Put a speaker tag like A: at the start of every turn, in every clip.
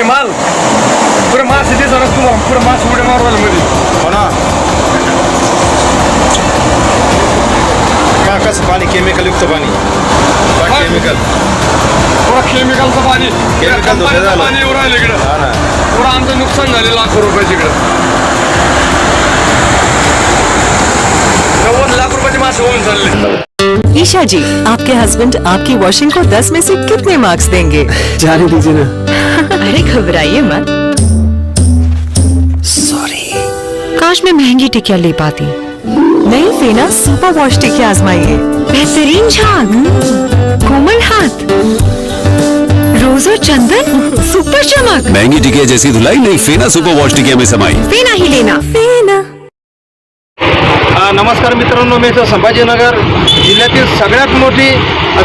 A: आम्ही माल पुढे मास जरा तुम्हाला पुढे मास उड्या मारवायला मध्ये
B: हो ना का कसं पाणी केमिकल युक्त पाणी केमिकल
A: पुरा केमिकलचं पाणी
B: Chemical
A: कंपनीचं
B: धोक्यात आलं.
A: पाणी येऊ राहिलं इकडं
B: हा ना
A: पुरा आमचं नुकसान झाले लाखो रुपयाचे इकडं नव्वद लाख रुपयाचे मासे होऊन चालले
C: ईशा जी आपके हस्बैंड आपकी वॉशिंग को 10 में से कितने मार्क्स देंगे?
D: जाने दीजिए ना।
C: अरे घबराइए मत। सॉरी काश मैं महँगी टिकिया ले पाती। नहीं फेना सुपर वॉश टिकिया आजमाइए बेहतरीन झाग। कोमल हाथ। रोजो और चंदन। सुपर चमक।
E: महँगी टिकिया जैसी धुलाई नहीं फेना सुपर वॉश टिकिया में समाई।
C: फेना ही लेना। फेना
B: नमस्कार मित्रांनो मी इथं संभाजीनगर. जिल्ह्यातील सगळ्यात मोठी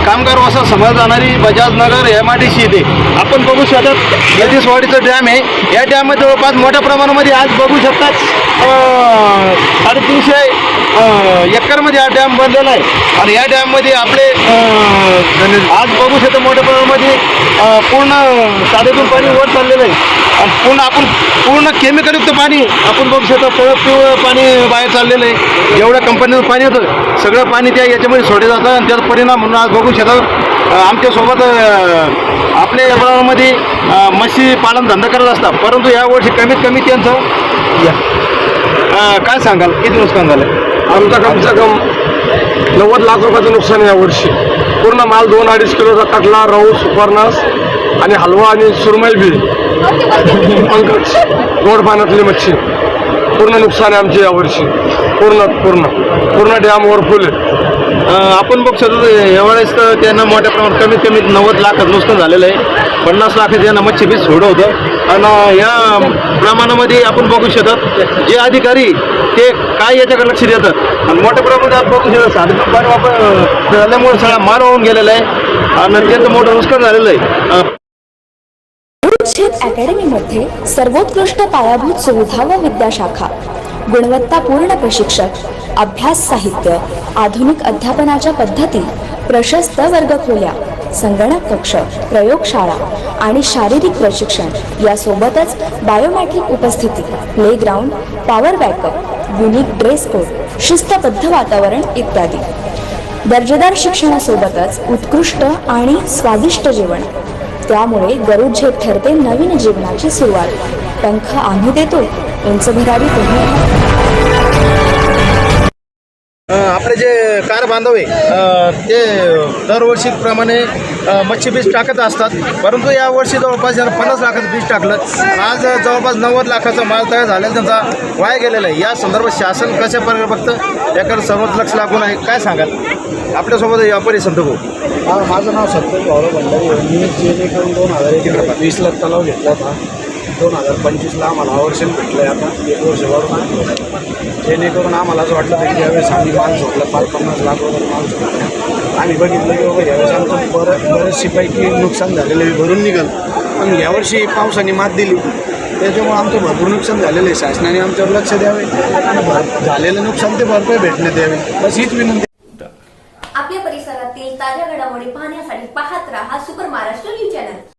B: कामगार वसा समज जाणारी Bajajnagar M I D C इथे. आपण बघू शकतात यतीसवाडीचं डॅम आहे. या डॅममध्ये जवळपास मोठ्या प्रमाणामध्ये आज बघू शकतात साडेतीनशे अ, एकरमध्ये हा डॅम बनलेला आहे. आणि या डॅममध्ये आपले आज बघू शकतो मोठ्या प्रमाणामध्ये पूर्ण साधेतून पाणी वर चाललेलं आहे. आणि पूर्ण आपण पूर्ण केमिकलयुक्त पाणी आपण बघू शकतो सगळं पिवळं पाणी बाहेर चाललेलं आहे. जेवढ्या कंपनीचं पाणी होतं सगळं पाणी त्या याच्यामध्ये सोडलं जातं आणि त्याचा परिणाम म्हणून आज बघू शकतो आमच्यासोबत आपल्या या प्रमाणामध्ये मच्छी पालन धंदा करत असतात. परंतु यावर्षी कमीत कमी त्यांचं या. काय सांगाल? किती नुकसान झालं
A: आमचा कमसे कम नव्वद लाख रुपयाचं नुकसान आहे यावर्षी. पूर्ण माल दोन अडीच किलोचा कटला राहू सुपर्णास आणि हलवा आणि सुरमई बी. पंकज गोड पाण्यातली मच्छी. पूर्ण नुकसान आहे आमची यावर्षी. पूर्ण पूर्ण. पूर्ण डॅम ओव्हरफुल आहे.
B: आपण बघू शकतो यावेळेस तर त्यांना मोठ्या प्रमाणात कमीत कमी नव्वद लाखात नुकसान झालेलं आहे. पन्नास लाखात यांना मच्छीबीज सोडं होतं. आणि या प्रमाणामध्ये आपण बघू शकत जे अधिकारी ते काय याच्याकडे लक्ष देतात. आणि मोठ्या प्रमाणात आपण बघू शकतो साधन पाणी वापर झाल्यामुळे सगळा मार होऊन गेलेला आहे. आणि त्यांचं मोठं नुकसान झालेलं आहे.
F: अकॅडमीमध्ये सर्वोत्कृष्ट पायाभूत सुविधा व विद्याशाखा. गुणवत्तापूर्ण प्रशिक्षक अभ्यास साहित्य आधुनिक अध्यापनाच्या पद्धती प्रशस्त वर्गखोल्या संगणक कक्ष प्रयोगशाळा आणि शारीरिक प्रशिक्षण यासोबतच बायोमॅट्रिक उपस्थिती playground power backup unique dress code शिस्तबद्ध वातावरण इत्यादी. दर्जेदार शिक्षणासोबतच उत्कृष्ट आणि स्वादिष्ट जेवण त्यामुळे गरुड झेप ठरते नवीन जीवनाची सुरुवात. पंख आम्ही देतो. उंच भरारी तुम्ही
B: आपले जे कार बांधव आहे ते दरवर्षीप्रमाणे मच्छी बीज टाकत असतात. परंतु यावर्षी जवळपास यानं पन्नास लाखाचं बीज टाकलं आज जवळपास नव्वद लाखाचा माल तयार झालेला त्यांचा वाया गेलेला आहे. या संदर्भात शासन कशा प्रकारे बघतं? याकडे सर्वच लक्ष लागून आहे. काय सांगाल? आपल्यासोबत व्यापारी संत भाऊ.
D: माझं नाव सत्य गौरव भंडारी मी जेणेकरून दोन हजार एक वीसला तलाव घेतला होता. दोन हजार पंचवीसला आम्हाला आवर्षण भेटलं आहे आता. एक वर्ष जेणेकरून आम्हाला असं वाटलं की यावेळेस आम्ही माल झोपला पाच पन्नास लाख रुपये माल झोपला. आम्ही बघितलं की बाबा यावेळेस आमचं बरं बरेचशी पैकी नुकसान झालेलं आहे भरून निघाल. पण यावर्षी पावसाने मात दिली. त्याच्यामुळे आमचं भरपूर नुकसान झालेलं आहे. शासनाने आमच्यावर लक्ष द्यावे आणि झालेलं नुकसान ते भरपाई भेटण्यात द्यावे. बस हीच विनंती.
G: आपल्या परिसरातील ताज्या घडामोडी पाहण्यासाठी पाहत राहा सुपर महाराष्ट्र न्यूज चॅनल.